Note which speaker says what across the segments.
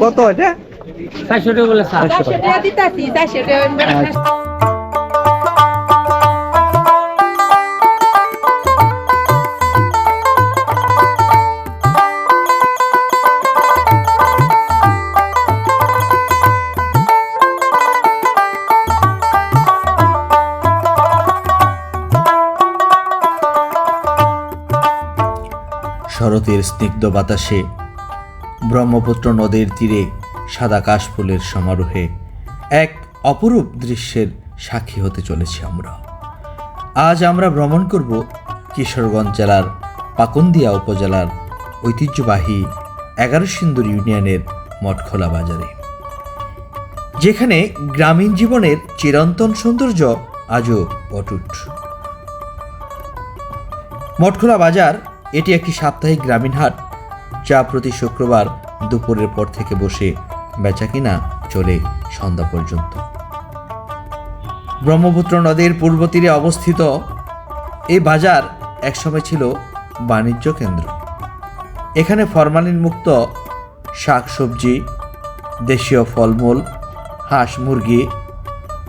Speaker 1: কত এটা?
Speaker 2: চারশো টাকা বলে
Speaker 1: চারশো টাকা।
Speaker 3: টাকা। দিতাছি চারশো টাকা।
Speaker 4: শরতের স্নিগ্ধ বাতাসে ব্রহ্মপুত্র নদীর তীরে সাদা কাশফুলের সমারোহে এক অপরূপ দৃশ্যের সাক্ষী হতে চলেছি আমরা। আজ আমরা ভ্রমণ করব কিশোরগঞ্জ জেলার পাকুন্দিয়া উপজেলার ঐতিহ্যবাহী এগারো সিন্দুর ইউনিয়নের মঠখোলা বাজারে, যেখানে গ্রামীণ জীবনের চিরন্তন সৌন্দর্য আজও অটুট। মঠখোলা বাজার এটি একটি সাপ্তাহিক গ্রামীণ হাট যা প্রতি শুক্রবার দুপুরের পর থেকে বসে বেচাকিনা চলে সন্ধ্যা পর্যন্ত। ব্রহ্মপুত্র নদীর পূর্ব তীরে অবস্থিত এই বাজার একসময় ছিল বাণিজ্য কেন্দ্র। এখানে ফরমালিন মুক্ত শাক সবজি দেশীয় ফলমূল, হাঁস মুরগি,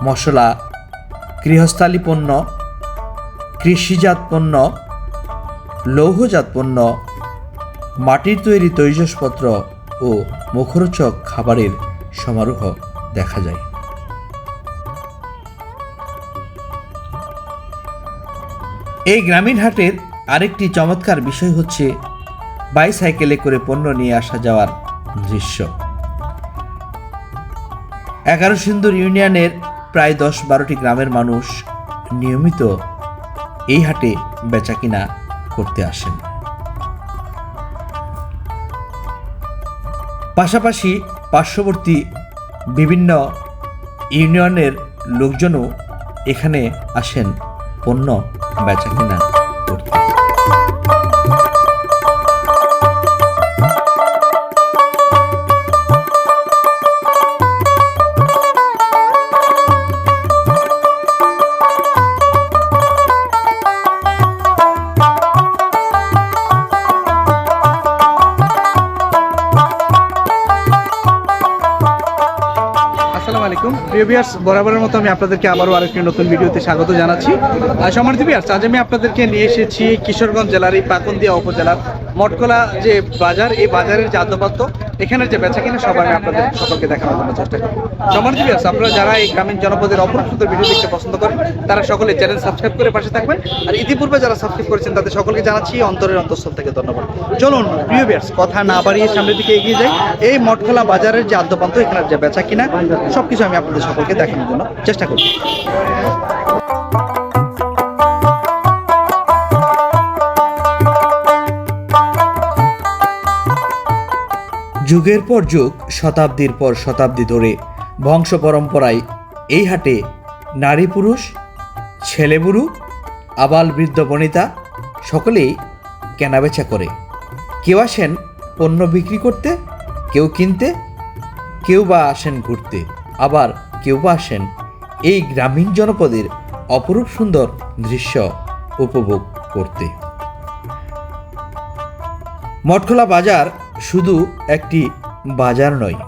Speaker 4: মশলা, গৃহস্থালী পণ্য, কৃষিজাত পণ্য, লৌহজাত পণ্য, মাটির তৈরি তৈজসপত্র ও মুখরোচক খাবারের সমারোহ দেখা যায়। এই গ্রামীণ হাটের আরেকটি চমৎকার বিষয় হচ্ছে বাইসাইকেলে করে পণ্য নিয়ে আসা যাওয়ার দৃশ্য। এগারো সিন্দুর ইউনিয়নের প্রায় দশ বারোটি গ্রামের মানুষ নিয়মিত এই হাটে বেচাকিনা করতে আসেন। পাশাপাশি পার্শ্ববর্তী বিভিন্ন ইউনিয়নের লোকজনও এখানে আসেন পণ্য
Speaker 1: বেচা কেনা করতে। ভিউয়ার্স বরাবরের মতো আমি আপনাদেরকে আবারও আরেকটি নতুন ভিডিওতে স্বাগত জানাচ্ছি। সম্মানিত ভিউয়ার্স আজ আমি আপনাদেরকে নিয়ে এসেছি কিশোরগঞ্জ জেলার এই পাকুন্দিয়া উপজেলার মটকলা যে বাজার, এই বাজারের যে আদ্যপাত্য, এখানের যে বেচা কিনা সবাই আমি আপনাদের সকলকে দেখানোর জন্য চেষ্টা করি সম্মানিত ভিউয়ার্স আপনারা যারা এই গ্রামীণ জনপদের সুন্দর ভিডিও দেখতে পছন্দ করেন, তারা সকলে চ্যানেল সাবস্ক্রাইব করে পাশে থাকবেন। আর ইতিপূর্বে যারা সাবস্ক্রাইব করেছেন, তাদের সকলকে জানাচ্ছি অন্তরের অন্তঃস্থল থেকে ধন্যবাদ। চলুন, প্রিয় ভিউয়ার্স কথা না বাড়িয়ে সামনের দিকে এগিয়ে যাই। এই মটখোলা বাজারের যে আদ্যপান্ত এখানে যে বেচা কিনা সবকিছু আমি আপনাদের সকলকে দেখানোর জন্য চেষ্টা করি
Speaker 4: যুগের পর যুগ, শতাব্দীর পর শতাব্দী ধরে বংশ পরম্পরায় এই হাটে নারী পুরুষ ছেলেবুড়ু আবাল বৃদ্ধ বনিতা সকলেই কেনাবেচা করে। কেউ আসেন পণ্য বিক্রি করতে, কেউ কিনতে, কেউ বা আসেন ঘুরতে। আবার কেউ আসেন, এই গ্রামীণ জনপদের অপরূপ সুন্দর দৃশ্য উপভোগ করতে। মঠখোলা বাজার শুধু একটি বাজার নয়,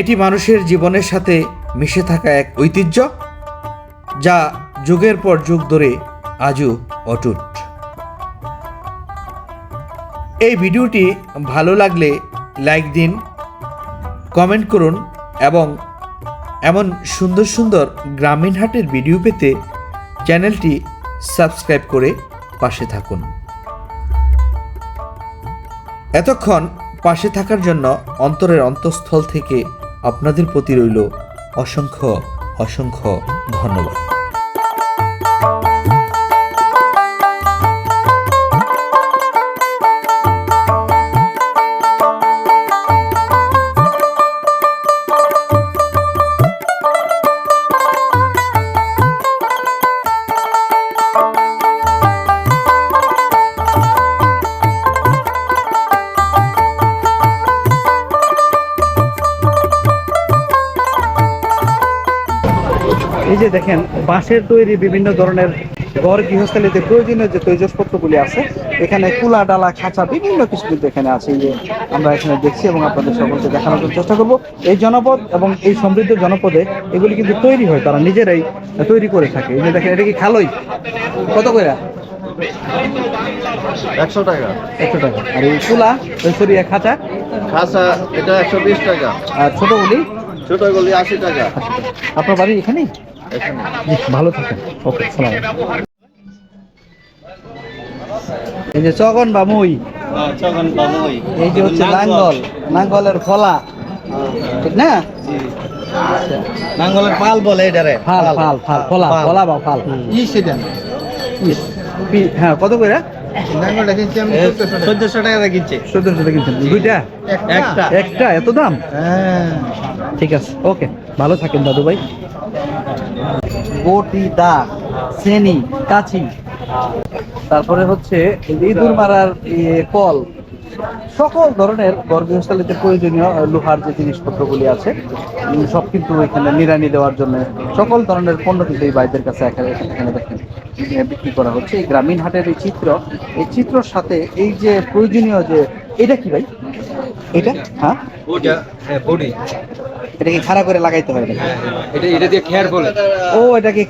Speaker 4: এটি মানুষের জীবনের সাথে মিশে থাকা এক ঐতিহ্য, যা যুগের পর যুগ ধরে আজও অটুট। এই ভিডিওটি ভালো লাগলে লাইক দিন, কমেন্ট করুন এবং এমন সুন্দর সুন্দর গ্রামীণ হাটের ভিডিও পেতে চ্যানেলটি সাবস্ক্রাইব করে পাশে থাকুন। এতক্ষণ পাশে থাকার জন্য অন্তরের অন্তঃস্থল থেকে আপনাদের প্রতি রইল অসংখ্য অসংখ্য ধন্যবাদ।
Speaker 1: দেখেন বাঁশের তৈরি বিভিন্ন ধরনের ঘর গৃহস্থালিতে প্রয়োজনীয় যে তৈজসপত্রগুলি আছে এখানে কুলা ডালা খাঁচা বিভিন্ন কিছু কিন্তু এখানে আছে এই যে আমরা এখানে দেখছি এবং আপনাদের সকলকে দেখানোর জন্য চেষ্টা করব। এই জনপদ এবং এই সমৃদ্ধ জনপদে এগুলি কিন্তু তৈরি হয় তারা নিজেরাই তৈরি করে থাকে। এই যে দেখেন এটা কি খালোই? কত করে
Speaker 5: একশো টাকা।
Speaker 1: একশো টাকা। আর এই কুলা সরি খাঁচা?
Speaker 5: খাসা এটা একশো বিশ টাকা।
Speaker 1: আর ছোটগুলি
Speaker 5: ছোটগুলি আশি টাকা।
Speaker 1: আপনার বাড়ি এখানেই?
Speaker 5: এখানে
Speaker 1: ভালো থাকেন। ওকে সালাম। এই যে চগন বা মুই
Speaker 5: চগন বাবুই
Speaker 1: এই যে হচ্ছে নাঙ্গল। নাঙ্গলের ফলা ঠিক না।
Speaker 5: নাঙ্গলের পাল বলে এটারে
Speaker 1: ফাল ফাল ফাল ফলা ফলা বা ফাল?
Speaker 5: ই সেটা
Speaker 1: হ্যাঁ কত করে?
Speaker 5: চোদ্দশো টাকা। কিনছি
Speaker 1: চোদ্দশো টাকা কিনছেন। দুইটা?
Speaker 5: একটা।
Speaker 1: একটা? এত দাম?
Speaker 5: হ্যাঁ।
Speaker 1: ঠিক আছে ওকে। ভালো থাকেন দাদু ভাই বটি দা সেনি কাছি তারপরে হচ্ছে ইঁদুর মারার এ, কল। সকল ধরনের গর্ভস্থলিতে প্রয়োজনীয় লোহার যে জিনিসপত্রগুলি আছে সব কিন্তু এখানে নিরানি দেওয়ার জন্য সকল ধরনের পণ্য কিন্তু এই বাইদের কাছে এখানে এখানে দেখেন। বিক্রি করা হচ্ছে এই গ্রামীণ হাটের এই চিত্র। এই চিত্রর সাথে এই যে প্রয়োজনীয় যে এটা কি ভাই? এটা? হ্যাঁ?
Speaker 5: ওটা বডি।
Speaker 1: এটা কি খাড়া করে লাগাইতে হয় নাকি?
Speaker 2: এটা এটা দিয়ে খেয়ার বলে।
Speaker 1: ও এটা কি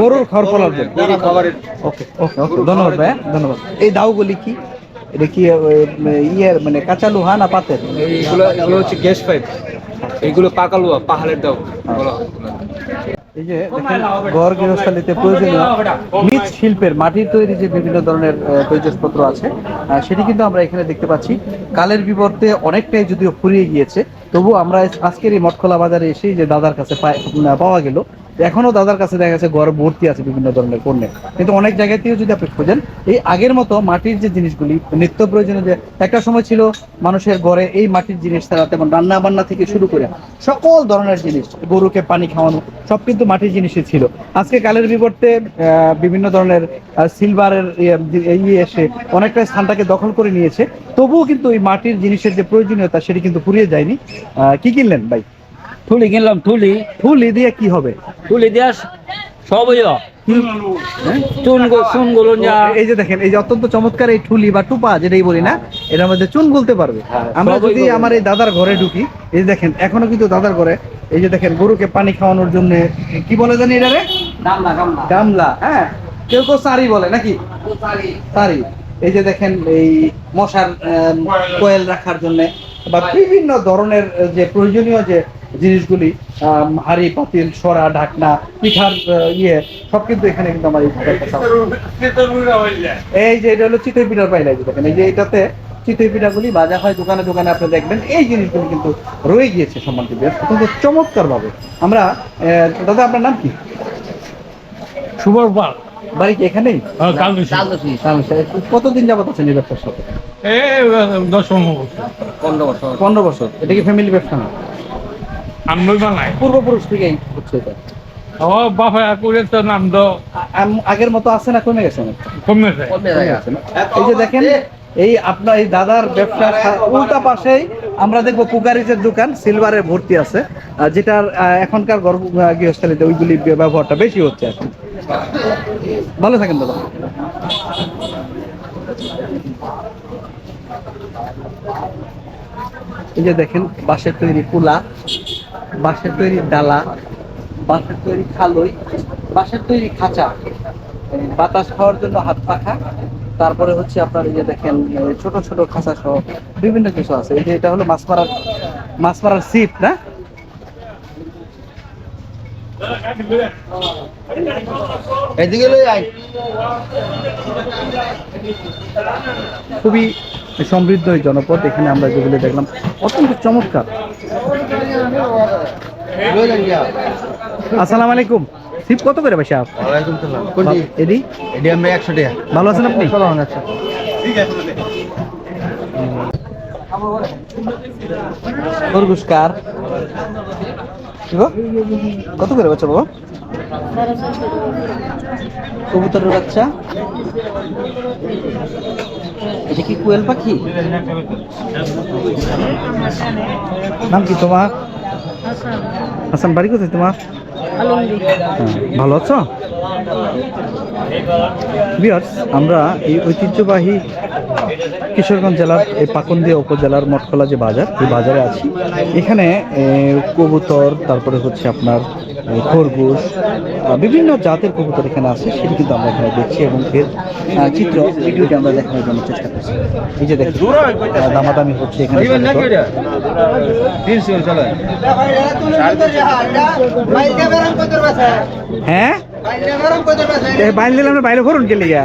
Speaker 1: গরুর খড় ফলার জন্য।
Speaker 2: গরু খাবারের
Speaker 1: ওকে ওকে ওকে ধন্যবাদ ভাই ধন্যবাদ। এই দাউগুলি কি? এটা কি ইয়ের মানে কাঁচা লোহা না পাতের
Speaker 2: এইগুলো এগুলো হচ্ছে গ্যাস পাইপ। এইগুলো লোহা পাহাড়ের দাও বলো
Speaker 1: এই যে দেখেন ঘর গৃহস্থালিতে প্রয়োজনীয় মৃৎ শিল্পের মাটির তৈরি যে বিভিন্ন ধরনের তৈজসপত্র আছে সেটি কিন্তু আমরা এখানে দেখতে পাচ্ছি। কালের বিবর্তে অনেকটাই যদিও ফুরিয়ে গিয়েছে তবু আমরা আজকের এই বাজারে এসে যে দাদার কাছে পাওয়া গেল। এখনও দাদার কাছে দেখা যাচ্ছে ঘর ভর্তি আছে বিভিন্ন ধরনের পণ্যের কিন্তু অনেক জায়গাতেও যদি আপনি খোঁজেন, এই আগের মতো মাটির যে জিনিসগুলি, নিত্য প্রয়োজনীয় যে, একটা সময় ছিল মানুষের ঘরে এই মাটির জিনিস তারা তেমন রান্না বান্না থেকে শুরু করে সকল ধরনের জিনিস, গরুকে পানি খাওয়ানো, সব কিন্তু মাটির জিনিসই ছিল। আজকে কালের বিবর্তে বিভিন্ন ধরনের সিলভারের ইয়ে এসে অনেকটা স্থানটাকে দখল করে নিয়েছে। তবুও কিন্তু এই মাটির জিনিসের যে প্রয়োজনীয়তা, সেটি কিন্তু ফুরিয়ে যায়নি। কি কিনলেন ভাই?
Speaker 2: ঠুলি কিনলাম ঠুলি
Speaker 1: ফুল দিয়ে কি হবে?
Speaker 2: থুলি দিয়া সব ইয়া
Speaker 1: হ্যাঁ?
Speaker 2: চুন গো- চুনগুলো যা
Speaker 1: এই যে দেখেন এই যে অত্যন্ত চমৎকার এই ঠুলি বা টুপা যেটাই বলি না এটার মধ্যে চুন গুলতে পারবে।
Speaker 2: হ্যাঁ,
Speaker 1: আমরা যদি আমার এই দাদার ঘরে ঢুকি এই যে দেখেন এখনও কিন্তু দাদার ঘরে এই যে দেখেন গরুকে পানি খাওয়ানোর জন্য কি বলে জানি এটা রে? গামলা হ্যাঁ? কেউ কেউ সারি বলে নাকি? সারি। এই যে দেখেন এই মশার কোয়েল রাখার জন্য বা বিভিন্ন ধরনের যে প্রয়োজনীয় যে জিনিসগুলি হাঁড়ি পাতিল সরা ঢাকনা পিঠার ইয়ে সব কিন্তু এখানে কিন্তু আমার এই যে এটা হলো চিতই পিঠার পাইলা এই যে দেখেন এই যে এটাতে চিতই পিঠাগুলি ভাজা হয় দোকানে দোকানে আপনি দেখবেন এই জিনিসগুলি কিন্তু রয়ে গিয়েছে সম্মান টিভির অত্যন্ত চমৎকার ভাবে আমরা আহ, দাদা আপনার নাম কি?
Speaker 6: সুবর পাল।
Speaker 1: বাড়ি কি এখানেই? কতদিন যাবত আছেন এই ব্যবসার সাথে?
Speaker 6: বছর।
Speaker 2: পনেরো বছর।
Speaker 1: এটা কি ফ্যামিলি ব্যবসা না?
Speaker 6: বানাই
Speaker 1: পূর্বপুরুষ থেকেই হচ্ছে এটা।
Speaker 6: ও করে তো নাম তো
Speaker 1: আগের মতো আছে না কমে গেছে কমে গেছে এই যে দেখেন এই আপনার এই দাদার ব্যবসার উল্টা পাশেই আমরা দেখব কুকারিজের দোকান সিলভারে ভর্তি আছে। যেটার এখনকার গৃহস্থালিতে ওইগুলি ব্যবহারটা বেশি হচ্ছে এখন। ভালো থাকেন দাদা। এই যে দেখেন বাঁশের তৈরি কুলা। বাঁশের তৈরি ডালা বাঁশের তৈরি খালই বাঁশের তৈরি খাঁচা। বাতাস খাওয়ার জন্য হাত পাখা। তারপরে হচ্ছে আপনার যে দেখেন ছোট ছোট খাঁচা সহ বিভিন্ন কিছু আছে। এই যে এটা হলো মাছ মারার মাছ মারার সিপ না?
Speaker 5: এদিকে
Speaker 1: খুবই সমৃদ্ধ এই জনপদ। এখানে আমরা যেগুলো দেখলাম, অত্যন্ত চমৎকার। আসসালামু আলাইকুম। সিপ কত করে ভাই সাহেব?
Speaker 5: ওয়ালাইকুম সালাম। কোনটি?
Speaker 1: এদি
Speaker 5: এডি আমরা একশো টাকা।
Speaker 1: ভালো আছেন আপনি?
Speaker 5: চলো আচ্ছা।
Speaker 1: খরগোশকার। কি গো? কত করে বাচ্চা বাবা? কবুতরের বাচ্চা? এটা কি কোয়েল পাখি? নাম কি তোমার? হাসান বাড়ি কোথায় তোমার? হ্যাঁ, ভালো আছো? বিয়ার্স আমরা এই ঐতিহ্যবাহী কিশোরগঞ্জ জেলার এই পাকন্দিয়া উপজেলার মঠখোলা যে বাজার এই বাজারে আছি। এখানে কবুতর তারপরে হচ্ছে আপনার খরগোশ বিভিন্ন জাতের কবুতর এখানে আছে সেটি কিন্তু আমরা এখানে দেখছি এবং এর চিত্র ভিডিওটি আমরা দেখানোর জন্য চেষ্টা করছি। এই যে দেখছি দামাদামি হচ্ছে এখানে হ্যাঁ? বাইল দিলে আমরা বাইরে ফোরন কে লিগা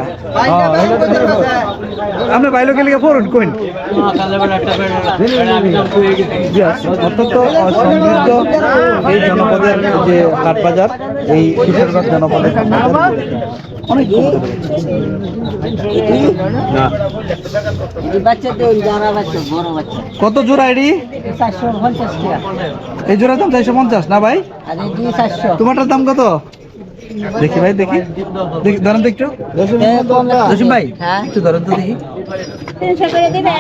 Speaker 1: আমরা বাইরে কে লিগা ফোরন কোন অত্যন্ত সমৃদ্ধ এই জনপদের যে হাট বাজার এই কিশোরগঞ্জ জনপদের অনেক কবুতর রয়েছে।
Speaker 7: বাচ্চা দেন যারা বাচ্চা বড় বাচ্চা
Speaker 1: কত জোড়া এডি?
Speaker 7: চারশো পঞ্চাশ
Speaker 1: এই জোড়ার দাম চারশো পঞ্চাশ না ভাই? তোমারটার দাম কত? দেখি ভাই দেখি। দেখি ধরেন তো একটু। জসিম ভাই
Speaker 7: হ্যাঁ।
Speaker 1: একটু ধরেন তো দেখি।
Speaker 3: তিনশো করে দিবে?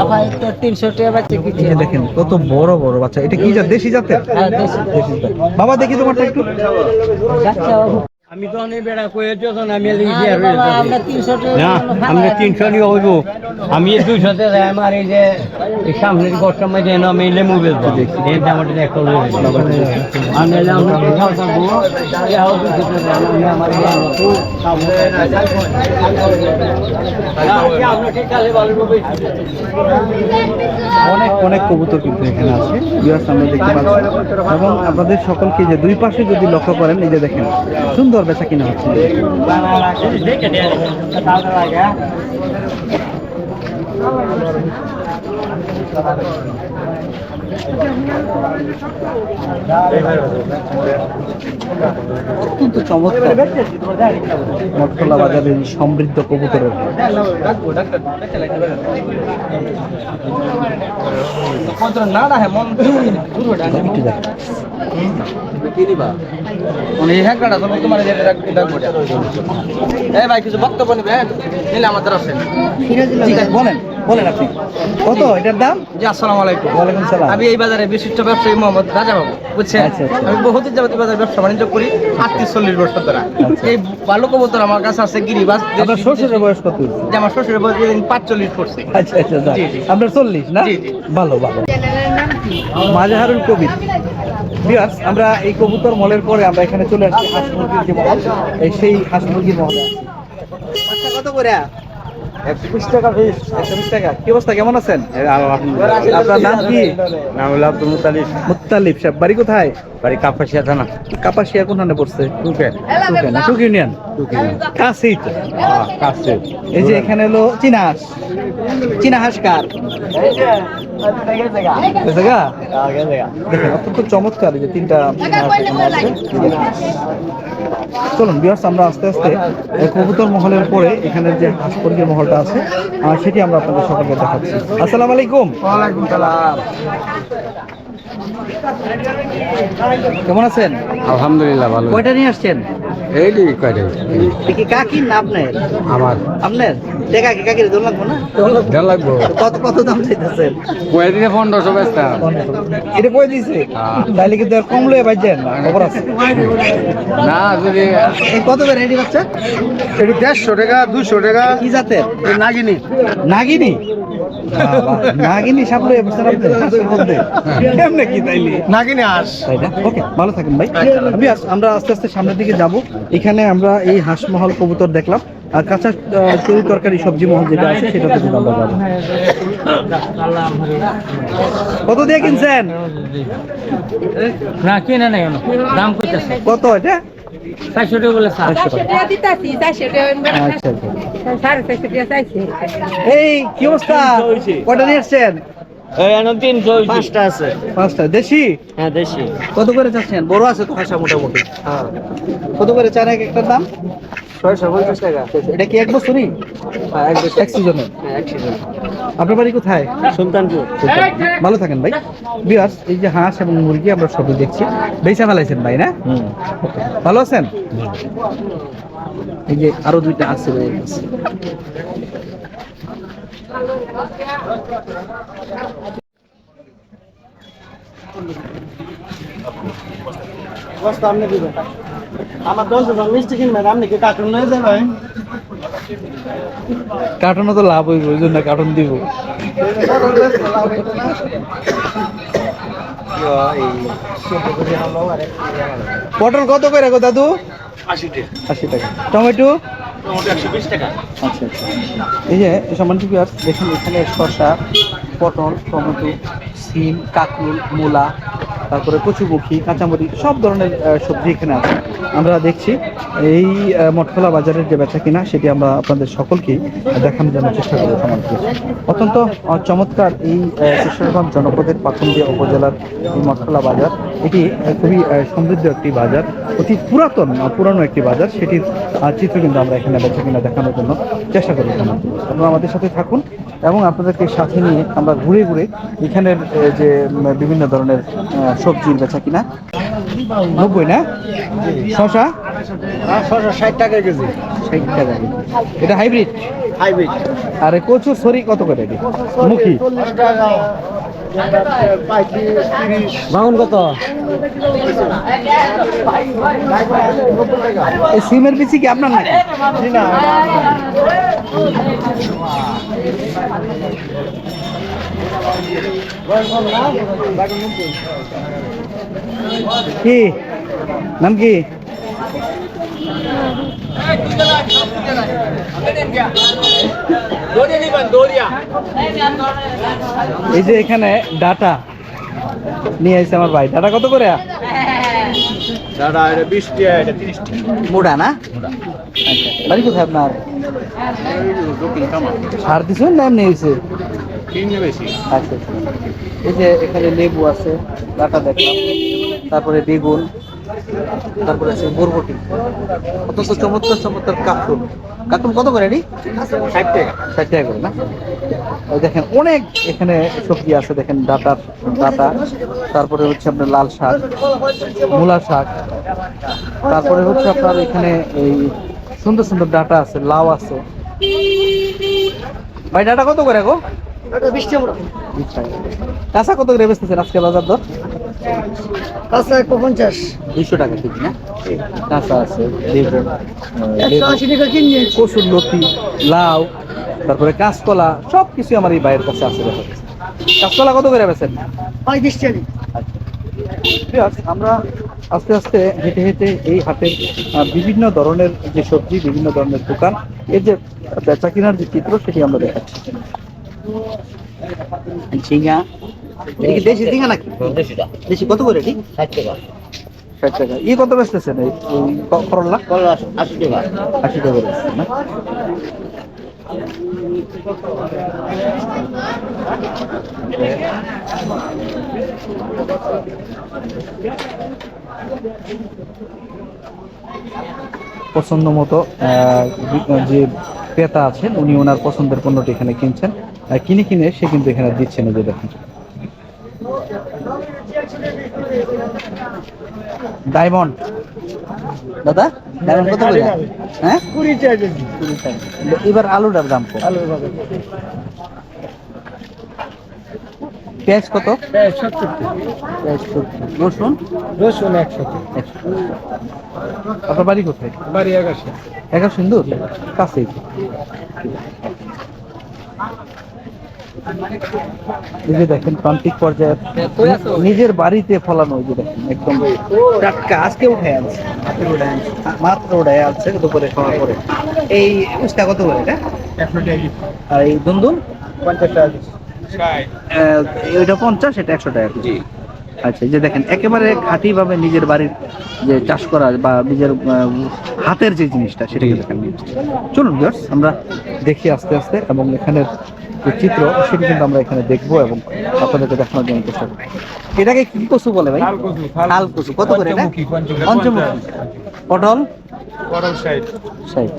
Speaker 7: আবার তো তিনশো টাকা বাচ্চা কি
Speaker 1: এই দেখেন কত বড় বড় বাচ্চা। এটা কি জাত? দেশি জাতের?
Speaker 7: হ্যাঁ, দেশি।
Speaker 1: দেশি জাত। বাবা দেখি তোমারটা একটু।
Speaker 7: বাচ্চা
Speaker 8: আমি তো অনেক বেড়া যখন আমি
Speaker 7: তিনশো টাকা
Speaker 8: না আমরা তিনশো নিয়ে হইব। আমি এই আমার এই যে সামনের আমি লেমু এই দামটা।
Speaker 1: অনেক অনেক কবুতর কিন্তু এখানে আছে। ভিউয়ার্স আমরা দেখতে পাচ্ছি। এবং আপনাদের সকলকে যে দুই পাশে যদি লক্ষ্য করেন এই যে দেখেন সুন্দর বেচা কিনা হচ্ছে? অত্যন্ত চমৎকার। মঠখোলা বাজারের সমৃদ্ধ কবুতরের হাট। একটু দেখেন। ঠিক আছে, বলেন। বলেন আপনি। কত? এটার দাম?
Speaker 9: জি আসসালামু আলাইকুম।
Speaker 1: ওয়ালাইকুম সালাম।
Speaker 9: আমি এই বাজারে বিশিষ্ট ব্যবসায়ী মোহাম্মদ রাজা বাবু বুঝছেন?
Speaker 1: আচ্ছা, আচ্ছা।
Speaker 9: আমি বহুদিন যাবত এই বাজারে ব্যবসা বাণিজ্য করি আটত্রিশ চল্লিশ বছর ধরে।
Speaker 1: আচ্ছা।
Speaker 9: এই ভালো কবুতর আমার কাছে আছে গিরিবাস
Speaker 1: আপনার শ্বশুরের বয়স কত?
Speaker 9: যে আমার শ্বশুরের বয়স দিন পাঁচচল্লিশ করছে
Speaker 1: আচ্ছা আচ্ছা
Speaker 9: জি, জি।
Speaker 1: আপনার চল্লিশ না?
Speaker 9: জি, জি।
Speaker 1: ভালো ভালো।
Speaker 3: কি
Speaker 1: কবির। বিয়ার্স আমরা এই কবুতর মলের পরে আমরা এখানে চলে আসছি হাঁস মুরগির যে মহল। এই সেই হাঁস মুরগির মহলে। আছি। কত করে? একশো বিশ টাকা পিস একশো বিশ টাকা। কি অবস্থা? কেমন আছেন? আপনার নাম কি?
Speaker 8: নাম হলো আব্দুল মুতালিফ
Speaker 1: মুতালিফ সাহেব বাড়ি কোথায়?
Speaker 8: বাড়ি কাপাসিয়া থানা।
Speaker 1: কাপাসিয়া কোনখানে পড়ছে?
Speaker 8: টুকে।
Speaker 1: ইউনিয়ন? কাছেই তো
Speaker 8: কাছে
Speaker 1: এই যে এখানে হলো চীনা হাঁস চীনা হাঁস কার চমৎকার এই যে তিনটা চলুন বিয়ার্স আমরা আস্তে আস্তে কবুতর মহলের পরে এখানে যে হাঁস মুরগির মহলটা আছে সেটি আমরা আপনাদের সকলকে দেখাচ্ছি। আসসালামু আলাইকুম।
Speaker 9: ওয়ালাইকুম সালাম।
Speaker 1: কেমন আছেন?
Speaker 8: আলহামদুলিল্লাহ ভালো।
Speaker 1: কয়টা নিয়ে আসছেন?
Speaker 8: এই দি কয়টা?
Speaker 1: কি কাকি না আপনার?
Speaker 8: আমার।
Speaker 1: আপনার? দেখা কি কাকির দোল লাগবো না?
Speaker 8: দেড় লাগবো।
Speaker 1: কত কত দাম চাইতেছেন?
Speaker 8: কয়েকদিনে পনেরোশো বেচতাম
Speaker 1: এটা কই দিছে? তাইলে কিন্তু আর কম লয়ে বাজছেন খবর আছে।
Speaker 8: না যদি
Speaker 1: এই কত করে রেডি বাচ্চা?
Speaker 5: এটি দেড়শো টাকা দুশো টাকা।
Speaker 1: কি জাতের?
Speaker 5: নাগিনি।
Speaker 1: নাগিনি? নাগিনি বসছেন আপনি মধ্যে কেমনে কি তাইলে?
Speaker 5: নাগিনি হাঁস।
Speaker 1: তাই না? ওকে ভালো থাকেন ভাই। আমি আমরা আস্তে আস্তে সামনের দিকে যাব। এখানে আমরা এই হাঁসমহল কবুতর দেখলাম। আর কাঁচা তরি তরকারি সবজি মহল যেটা আছে যাব কত দিয়ে কিনছেন?
Speaker 8: না কিনে নাই দাম
Speaker 1: কত এটা?
Speaker 8: চারশো টাকা বলে
Speaker 1: আচ্ছা এই কি অবস্থা? কটা নিয়ে
Speaker 8: তিনশো
Speaker 1: পাঁচটা আছে। পাঁচটা। দেশি?
Speaker 8: হ্যাঁ দেশি।
Speaker 1: কত করে চাচ্ছেন? বড় আছে তো হাসা মোটামুটি। কত করে চান এক একটার দাম? ছয়শো পঞ্চাশ টাকা। এটা কি এক বছরই? এক বছর। এক সিজনে আপনার বাড়ি কোথায়?
Speaker 8: সুলতানপুর।
Speaker 1: ভালো থাকেন ভাই। বিয়ার্স এই যে হাঁস এবং মুরগি আমরা সবই দেখছি। বেচা ফেলাইছেন ভাই না? ভালো আছেন? এই যে আরও দুইটা আছে ভাই। বস্তা আপনি দিবেন
Speaker 5: আমার দশ টাকা মিষ্টি কিনবেন আপনি কি কার্টুন নিয়ে যাবেন
Speaker 1: কার্টুনও তো লাভ হইব ওই জন্য কার্টুন দিব। পটল কত করে গো দাদু? আশি টাকা। আশি টাকা। টমেটো? আচ্ছা আচ্ছা। দেখুন এখানে শসা পটল টমেটো সিম কাকুল মূলা তারপরে কচুমুখী কাঁচামরিচ, সব ধরনের সবজি এখানে আছে। আমরা দেখছি এই মঠখোলা বাজারের যে বেচা কিনা, সেটি আমরা আপনাদের সকলকেই দেখানোর জন্য চেষ্টা করব সমাজকে অত্যন্ত চমৎকার এই কিশোরগঞ্জ জনপদের পাকুন্দিয়া উপজেলার এই মঠখোলা বাজার। এটি খুবই সমৃদ্ধ একটি বাজার, অতি পুরাতন পুরানো একটি বাজার। সেটির চিত্র কিন্তু আমরা এখানে বেচা কিনা দেখানোর জন্য চেষ্টা করব সমাজকে আপনারা আমাদের সাথে থাকুন এবং আপনাদেরকে সাথে নিয়ে আমরা ঘুরে ঘুরে এখানের যে বিভিন্ন ধরনের সবজির বেচা কিনা? নব্বই না? শশা
Speaker 5: ছশো ষাট টাকা কেজি।
Speaker 1: ষাট টাকা কেজি। এটা হাইব্রিড?
Speaker 5: হাইব্রিড।
Speaker 1: আর কচুর সরি কত করে এটি? মুখী?
Speaker 7: বাউন কত?
Speaker 1: এই সিমের বিচি কি আপনার নাকি?
Speaker 5: জি না
Speaker 1: কি? নাম কি? এই যে এখানে ডাটা নিয়ে আসছে আমার ভাই। ডাটা কত করে?
Speaker 9: দাদা এটা বিশ টাকা এটা তিরিশ টাকা
Speaker 1: মোড়া না? বাড়ি কোথায় আপনার? সার দিচ্ছেন না এমনি হয়েছে
Speaker 9: বেশি
Speaker 1: আচ্ছা। এই যে এখানে লেবু আছে ডাটা দেখলাম। তারপরে বেগুন তারপরে আছে বরবটি। অত্যন্ত চমৎকার চমৎকার কাকুল কাকুল কত করে এটি?
Speaker 9: ষাট টাকা।
Speaker 1: ষাট টাকা করে না? ওই দেখেন অনেক এখানে সবজি আছে। দেখেন ডাটার ডাটা। তারপরে হচ্ছে আপনার লাল শাক মূলা শাক। তারপরে হচ্ছে আপনার এখানে এই সুন্দর সুন্দর ডাটা আছে লাউ আছে। ভাই ডাটা কত করে গো? কাঁচা কত করে বেচতেছেন আজকে বাজার দর?
Speaker 5: কাঁচা একশো পঞ্চাশ।
Speaker 1: দুইশো টাকা কেজি না? কাঁচা আছে বেগুন
Speaker 5: একশো আশি টাকা কিনে
Speaker 1: কচুর লতি লাউ তারপরে কাঁচকলা সব কিছু আমার এই ভাইয়ের কাছে আছে কাঁচকলা কত করে বেছেন
Speaker 5: পঁয়ত্রিশ টাকা।
Speaker 1: আমরা আস্তে আস্তে হেঁটে হেঁটে এই হাটের বিভিন্ন ধরনের যে সবজি বিভিন্ন ধরনের দোকান এর যে বেচা কেনার যে চিত্র সেটি আমরা দেখাচ্ছি। ঝিঙা এটা দেশি ঝিঙা নাকি? দেশি কত করে এটি?
Speaker 7: ষাট টাকা।
Speaker 1: ষাট টাকা। ই কত বেচতেছেন এই এই করল্লা
Speaker 7: আশি টাকা।
Speaker 1: আশি টাকা বেচতেছেন না? পছন্দ মতো আহ, যে ক্রেতা আছেন উনি ওনার পছন্দের পণ্যটি এখানে কিনছেন। কিনে কিনে সে কিন্তু এখানে দিচ্ছে না যে দেখেন। ডায়মন্ড দাদা ডায়মন্ড কত করে? হ্যাঁ?
Speaker 5: কুড়ি কেজি
Speaker 1: এবার আলুটার দাম কত?
Speaker 5: বাজার
Speaker 1: পেঁয়াজ কত?
Speaker 5: সত্তর
Speaker 1: পেঁয়াজ সত্তর। রসুন?
Speaker 5: রসুন একশো
Speaker 1: আপনার বাড়ি কোথায়?
Speaker 5: বাড়ি এগারোশো।
Speaker 1: একা সুন্দর? কাছেই তো। এই যে দেখেন প্রান্তিক পর্যায়ে নিজের বাড়িতে ফলানো ওই যে দেখেন একদম টাটকা। আজকে উঠে আনছে মাত্র উঠে আছে দুপুরে খাওয়ার পরে। এই উস্তা কত করে এটা? আর এই দুন্দুন
Speaker 5: পঞ্চাশ টাকা
Speaker 1: ওইটা পঞ্চাশ এটা একশো টাকা কেজি। আচ্ছা যে দেখেন একেবারে খাঁটি ভাবে নিজের বাড়ির যে চাষ করা বা নিজের হাতের যে জিনিসটা সেটাকে দেখেন। চলুন আমরা দেখি আস্তে আস্তে এবং এখানের যে চিত্র সেটি কিন্তু আমরা এখানে দেখব এবং আপনাদেরকে দেখানোর জন্য চেষ্টা করব। এটাকে কি কচু বলে ভাই?
Speaker 6: লাল কচু,
Speaker 1: কত করে।
Speaker 6: পঞ্চমুখী।
Speaker 1: পটল?
Speaker 6: পটল ষাট।
Speaker 1: ষাট।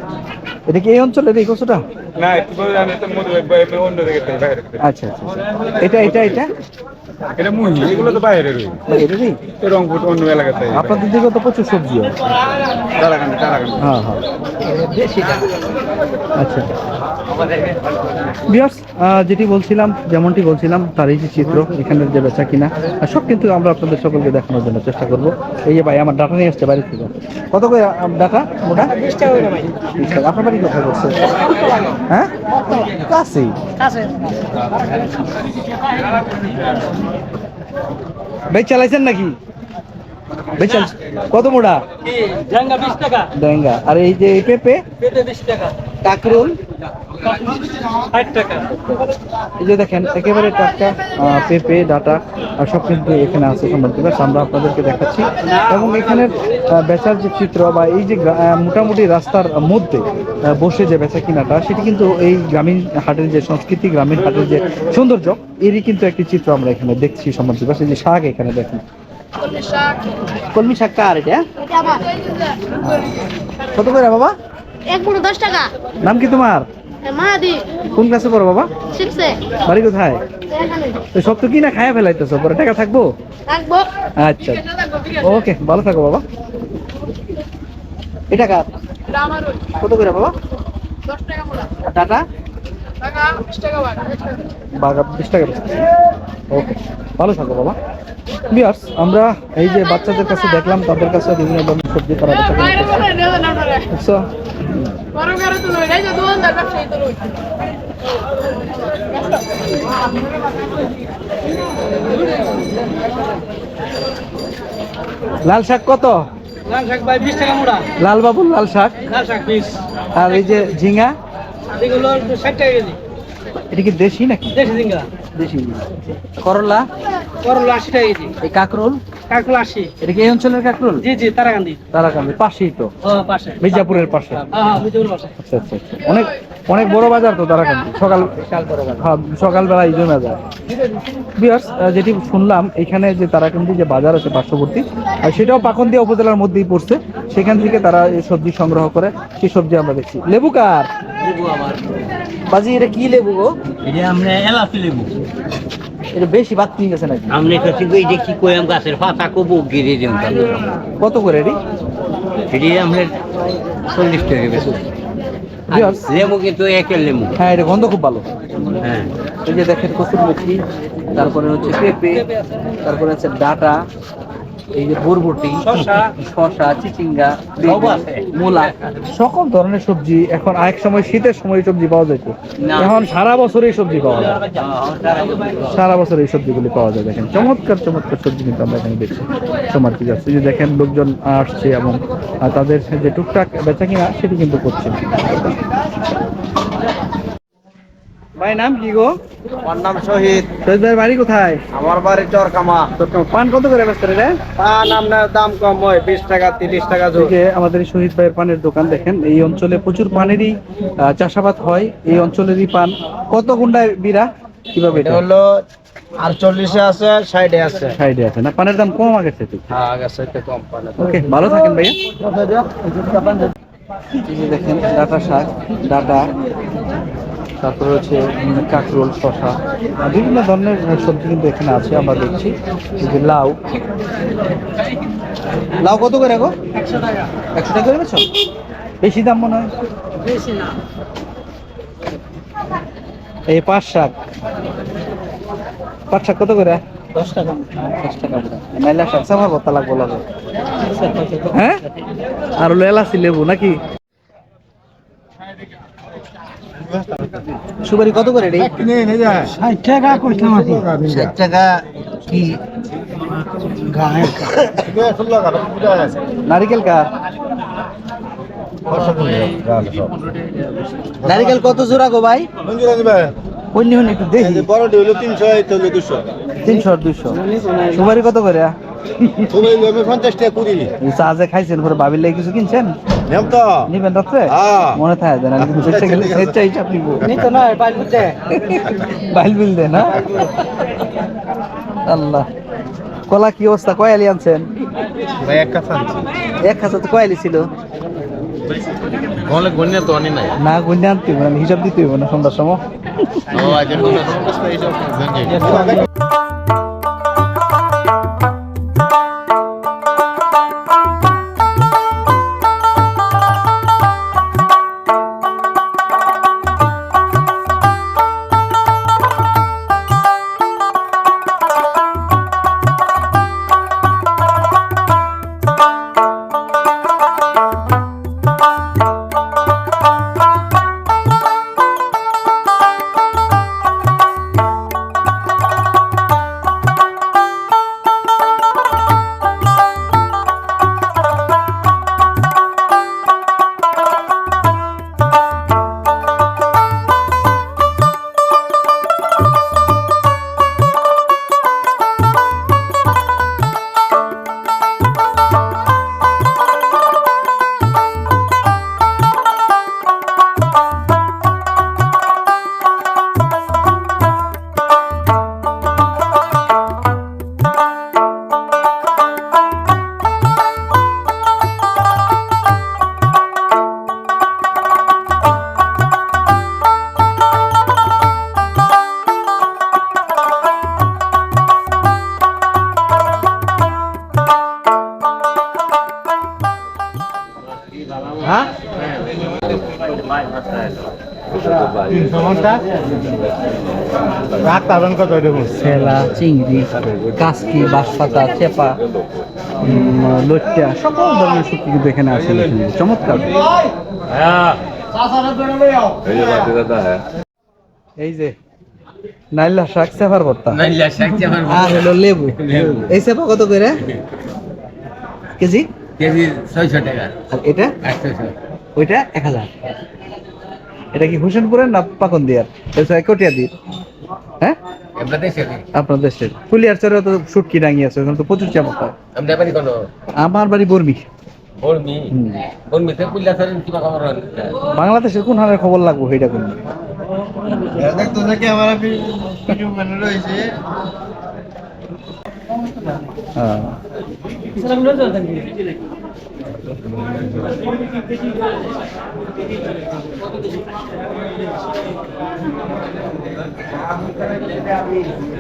Speaker 1: এটা কি এই অঞ্চলের এই কচুটা
Speaker 6: না বাইরে।
Speaker 1: আচ্ছা আচ্ছা আচ্ছা। এটা এটা এটা?
Speaker 6: এটা মুহি এগুলো তো বাইরে রই
Speaker 1: এটা নেই
Speaker 6: রংপুর অন্য এলাকাতে
Speaker 1: আপনাদের দিকে তো প্রচুর সবজি হয়
Speaker 6: তারাকান্দি তারাকান্দি
Speaker 1: হ্যাঁ হ্যাঁ। আচ্ছা। বিয়ার্স যেটি বলছিলাম যেমনটি বলছিলাম তার এই যে চিত্র এখানের যে বেচা কিনা আর সব কিন্তু আমরা আপনাদের সকলকে দেখানোর জন্য চেষ্টা করব। এই যে ভাই আমার ডাটা নিয়ে আসছে বাড়ি থেকে। কত করে ডাটা মোটা? আপনার বাড়ি কোথায় বলছে। হ্যাঁ? কাছেই ভাই চালাইছেন নাকি? ভাই কত মোটা
Speaker 8: জাঙ্গা বিশ টাকা।
Speaker 1: ডেঙ্গা আর এই যে এই পেঁপে?
Speaker 8: বিশ টাকা।
Speaker 1: কাকরুল?
Speaker 8: টাকা।
Speaker 1: এই যে দেখেন একেবারে টাটকা পেঁপে ডাটা আর সব কিন্তু এখানে আছে সম্বন্ধে। আমরা আপনাদেরকে দেখাচ্ছি। এবং এখানের বেচার যে চিত্র বা এই যে মোটামুটি রাস্তার মধ্যে বসে যে বেচা কিনাটা সেটি কিন্তু এই গ্রামীণ হাটের যে সংস্কৃতি গ্রামীণ হাটের যে সৌন্দর্য এরই কিন্তু একটি চিত্র আমরা এখানে দেখছি সম্বন্ধে। এই যে শাক এখানে দেখেন। কলমি শাক। কার এটা? কত করে বাবা?
Speaker 3: এক মুঠো দশ টাকা।
Speaker 1: নাম কি তোমার?
Speaker 3: মাহাদি।
Speaker 1: কোন ক্লাসে পড়ো বাবা?
Speaker 3: শিখছে
Speaker 1: বাড়ি কোথায়? তো সব তো কিনা খায়া ফেলাইতেছো পরে টাকা থাকব?
Speaker 3: থাকব।
Speaker 1: আচ্ছা ওকে ভালো থাকো বাবা। এটা কার? কত করে বাবা? টাটা?
Speaker 3: বিশ টাকা
Speaker 1: বেচতেছে। ওকে ভালো থাকো বাবা। বিয়ার্স আমরা এই যে বাচ্চাদের কাছে দেখলাম তাদের কাছে বিভিন্ন ধরনের সবজি তারা? লাল শাক কত?
Speaker 8: লাল শাক ভাই বিশ টাকা মোড়া।
Speaker 1: লাল বাবুর লাল শাক।
Speaker 8: লাল শাক বিশ।
Speaker 1: আর এই যে ঝিঙা?
Speaker 8: এগুলো ষাট টাকা কেজি।
Speaker 1: এটা কি দেশি নাকি?
Speaker 8: দেশি ঝিঙ্গা।
Speaker 1: দেশি করলা?
Speaker 8: করলা আশি টাকা কেজি।
Speaker 1: এই কাকরোল? এটা কি এই অঞ্চলের কাকরোল?
Speaker 8: জি জি তারাকান্দি।
Speaker 1: তারাকান্দি পাশেই তো।
Speaker 8: পাশে।
Speaker 1: মির্জাপুরের পাশে।
Speaker 8: হ্যাঁ হ্যাঁ
Speaker 1: আচ্ছা আচ্ছা আচ্ছা। অনেক অনেক বড় বাজার তো তারাকান্দি। সকাল হ্যাঁ, সকালবেলায় জমে যায়। বিয়ার্স যেটি শুনলাম এখানে যে তারাকান্দি যে বাজার আছে পার্শ্ববর্তী আর সেটাও পাকন্দিয়া উপজেলার মধ্যেই পড়ছে। সেখান থেকে তারা এই সবজি সংগ্রহ করে। সেই সবজি আমরা দেখছি। লেবু কার বাজি এটা কি লেবু গো?
Speaker 8: এটা আমরা এলাচি লেবু।
Speaker 1: এটা বেশি বাদ নিয়ে গেছে নাকি?
Speaker 8: আমরা কাছে এই যে কি কইম গাছের পাতা কবু গিরে দিম
Speaker 1: কত করে এটি?
Speaker 8: এটি আমরা চল্লিশ টাকা বেশি লেবু কিন্তু একের লেবু।
Speaker 1: হ্যাঁ এটা গন্ধ খুব ভালো।
Speaker 8: হ্যাঁ।
Speaker 1: এই যে দেখেন কচুর মেথি তারপরে হচ্ছে পেঁপে তারপরে হচ্ছে ডাটা এই যে বরবটি
Speaker 8: শসা।
Speaker 1: শসা চিচিঙ্গা। মূলা। সকল ধরনের সবজি এখন আরেক সময় শীতের সময় সবজি পাওয়া যেত
Speaker 8: না।
Speaker 1: এখন সারা বছর এই সবজি পাওয়া যায়। সারা বছর। এই সবজিগুলি পাওয়া যায়। দেখেন চমৎকার চমৎকার সবজি কিন্তু আমরা এখানে দেখছি। সমার্থী যাচ্ছে। যে দেখেন লোকজন আসছে এবং তাদের যে টুকটাক বেচা কিনা সেটি কিন্তু করছে। ভাই নাম কি গো?
Speaker 5: আমার নাম শহীদ।
Speaker 1: শহীদ ভাইয়ের বাড়ি কোথায়?
Speaker 5: আমার বাড়ি চরকামা।
Speaker 1: পান কত করে বেচতে রে?
Speaker 5: পান আপনার দাম কম হয় বিশ টাকা তিরিশ টাকা
Speaker 1: এই আমাদের শহীদ ভাইয়ের পানের দোকান দেখেন এই অঞ্চলে প্রচুর পানেরই চাষাবাদ হয় এই অঞ্চলেরই পান। কত গুন্ডায় বিরা? কীভাবে
Speaker 5: এটা হলো আটচল্লিশে আছে সাইডে আছে।
Speaker 1: সাইডে আছে না? পানের দাম কম আগের থেকে
Speaker 5: হ্যাঁ আগে সাইডে কম পান
Speaker 1: ওকে ভালো থাকেন ভাইয়া। দেখেন ডাটা শাক ডাটা। তারপরে হচ্ছে কাঁকরোল শশা আর বিভিন্ন ধরনের সবজি কিন্তু এখানে আছে আমরা দেখছি। এই যে লাউ। লাউ কত করে গো? একশো টাকা। একশো টাকা করে বেছো বেশি দাম মনে হয়?
Speaker 8: বেশি না।
Speaker 1: এই পাঁচ শাক। পাঁচ শাক কত করে?
Speaker 8: দশ টাকা।
Speaker 1: দশ টাকা করে। নাইলা শাক সামা কত লাগবো লাগে হ্যাঁ? আর এলাচি লেবু নাকি? সুপারি কত করে রে?
Speaker 8: ষাট টাকা কইলাম আপনি।
Speaker 1: ষাট টাকা কি? নারিকেল কার নারিকেল কত জোড়া গো ভাই? অন্য অন্য একটু দেখি।
Speaker 5: বড়টি হলো তিনশো দুশো।
Speaker 1: তিনশো আর দুইশো সুপারি কত করে?
Speaker 5: তুমি আমি পঞ্চাশ টাকা কুড়ি।
Speaker 1: এই চা যে খাইছেন পরে বাবির লাগে কিছু কিনছেন?
Speaker 5: নেম তো।
Speaker 1: নিবেন রাত্রে?
Speaker 5: হ্যাঁ।
Speaker 1: মনে থাকে দেন আমি কিন্তু বেঁচে গেলে সেটা হিসাব নিব।
Speaker 8: নিতো না বাইর করতে
Speaker 1: বাইল বিল দেন না? আল্লাহ। কলা কি অবস্থা? কয়ালি আনছেন?
Speaker 5: ভাই এক কাছে আনছি।
Speaker 1: এক হাজার তো কয়ালি ছিল?
Speaker 5: গলে গন্যা তো আনি নাই।
Speaker 1: না গুন্ডে আনতে হবে হিসাব দিতে হবে না সন্ধ্যার সময়।
Speaker 5: ও আজ তিনশো
Speaker 1: ছেলা চিংড়ি কাসকি বাঁশপাতা চেপা লইট্টা সকল ধরনের শুটকি কিন্তু এখানে আছে চমৎকার। এই যে নাইলা শাক চেপার ভর্তা।
Speaker 8: নাইলা শাক চাপার
Speaker 1: আর হলো লেবু। এই চেপা কত করে? কেজি?
Speaker 8: কেজি ছয়শো টাকা।
Speaker 1: আর এটা? ওইটা এক হাজার। এটা কি হোসেনপুরের না পাকন দিয়ার কটিয়া দির হ্যাঁ? আপনার দেশের ফুলিয়ার চরে তো ডাঙ্গি আছে ওখানে তো প্রচুর চাপা
Speaker 8: আমরা বাড়ি কোনো?
Speaker 1: আমার বাড়ি বর্মি। বাংলাদেশের কোন হারের খবর লাগবো সেইটা কোন?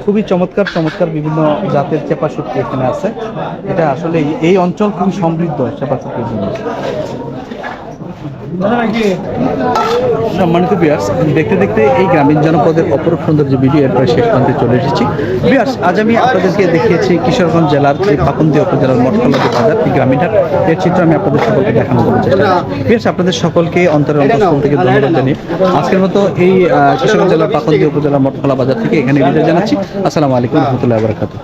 Speaker 1: খুবই চমৎকার চমৎকার বিভিন্ন জাতের চেপা শুটকি এখানে আছে। এটা আসলে এই- এই অঞ্চল খুবই সমৃদ্ধ চেপা শুটকির জন্য সম্মানিত বিয়ার্স দেখতে দেখতে এই গ্রামীণ জনপদের অপরূপ সুন্দর যে ভিডিও, এরপরে শেষ প্রান্তে চলে এসেছি। বিয়ার্স, আজ আমি আপনাদেরকে দেখিয়েছি কিশোরগঞ্জ জেলার যে পাকুন্দি উপজেলার মঠকলা যে বাজার, এই গ্রামীণ হাট। এর চিত্র আমি আপনাদের সকলকে দেখানো করার চেষ্টা বিয়ার্স, আপনাদের সকলকে অন্তরের অন্তঃস্থল থেকে ধন্যবাদ জানিয়ে আজকের মতো এই কিশোরগঞ্জ জেলার পাকুন্দি উপজেলার মঠকলা বাজার থেকে এখানে বিদায় জানাচ্ছি। আসসালামু আলাইকুম রহমতুল্লাহ বারকাতুহ।